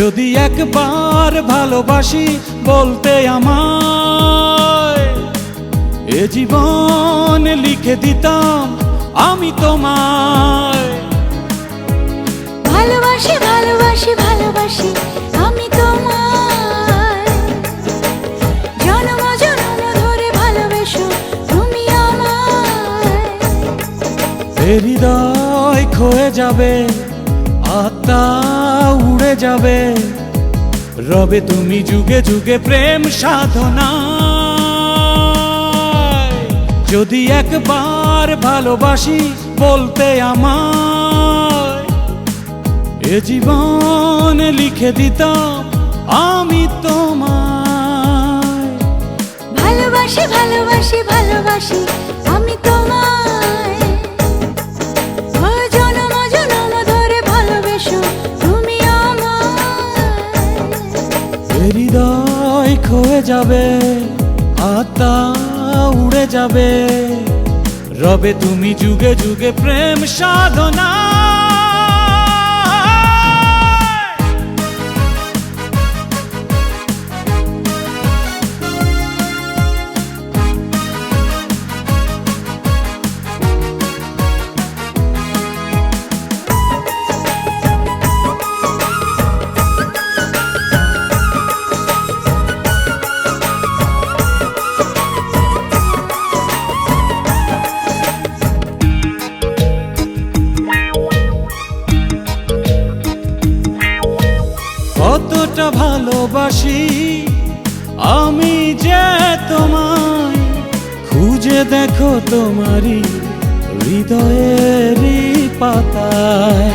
যদি একবার ভালোবাসি বলতে আমায় এ জীবন লিখে দিতাম আমি তোমায়। ভালোবাসি ভালোবাসি ভালোবাসি আমি তোমায়। জন্ম জন্ম ধরে ভালোবেসো তুমি আমায়। হৃদয় ক্ষয়ে যাবে আত্মা যাবে। রবে তুমি যুগে যুগে প্রেম সাধনা। যদি একবার ভালোবাসি বলতে আমার এ জীবন লিখে দিতাম আমি তোমায়। ভালোবাসি ভালোবাসি ভালোবাসি ক্ষয়ে যাবে আত্মা উড়ে যাবে। রবে তুমি যুগে যুগে প্রেম সাধনা। ভালোবাসি। আমি যে তোমায় খুঁজে দেখো তোমারই হৃদয়েরই পাতায়।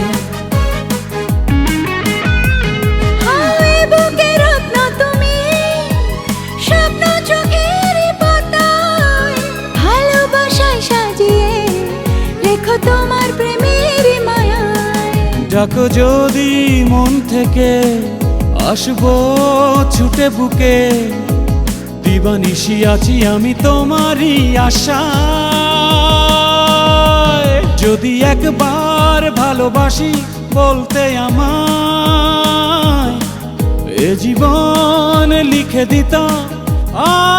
তোমার প্রেমের মায়ায়। ডাকো যদি মন থেকে আসব ছুটে বুকে। দিবানিশি আছি আমি তোমারই আশা যদি একবার ভালোবাসি বলতে আমায়, এ জীবন লিখে দিতাম আমি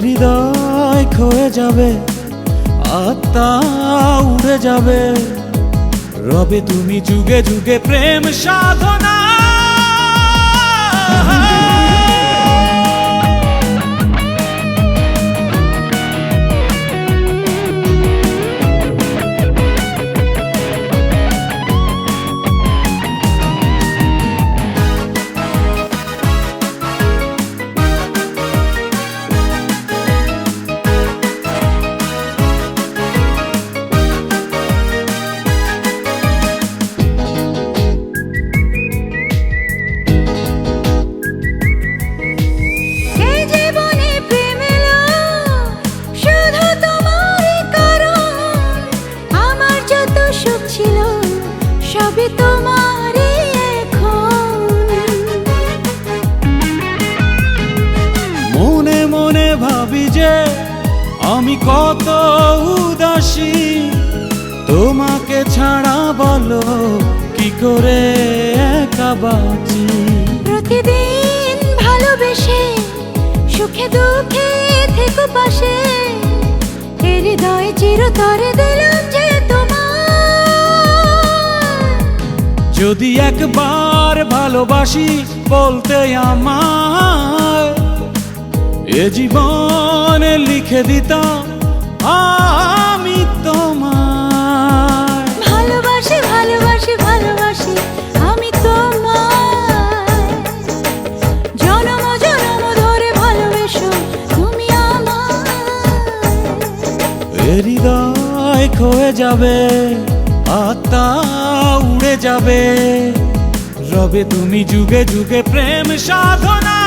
হৃদয় ক্ষয়ে যাবে আত্মা উড়ে যাবে। রবে তুমি যুগে যুগে প্রেম সাধনা। আমি কত উদাসী তোমাকে ছাড়া বলো কি করে একা বাঁচি? প্রতিদিন ভালোবেসে সুখে দুঃখে থেকো পাশে হৃদয় চিরতরে দিলাম যে তোমার। যদি একবার ভালোবাসি বলতে আমায় এ জীবনে লিখে দিতাম আমি তোমায়। ভালোবাসি ভালোবাসি ভালোবাসি আমি তোমায়। জনম জনম ধরে ভালোবেসো তুমি আমায়। এ হৃদয় ক্ষয়ে যাবে আত্মা উড়ে যাবে। রবে তুমি যুগে যুগে প্রেম সাধনা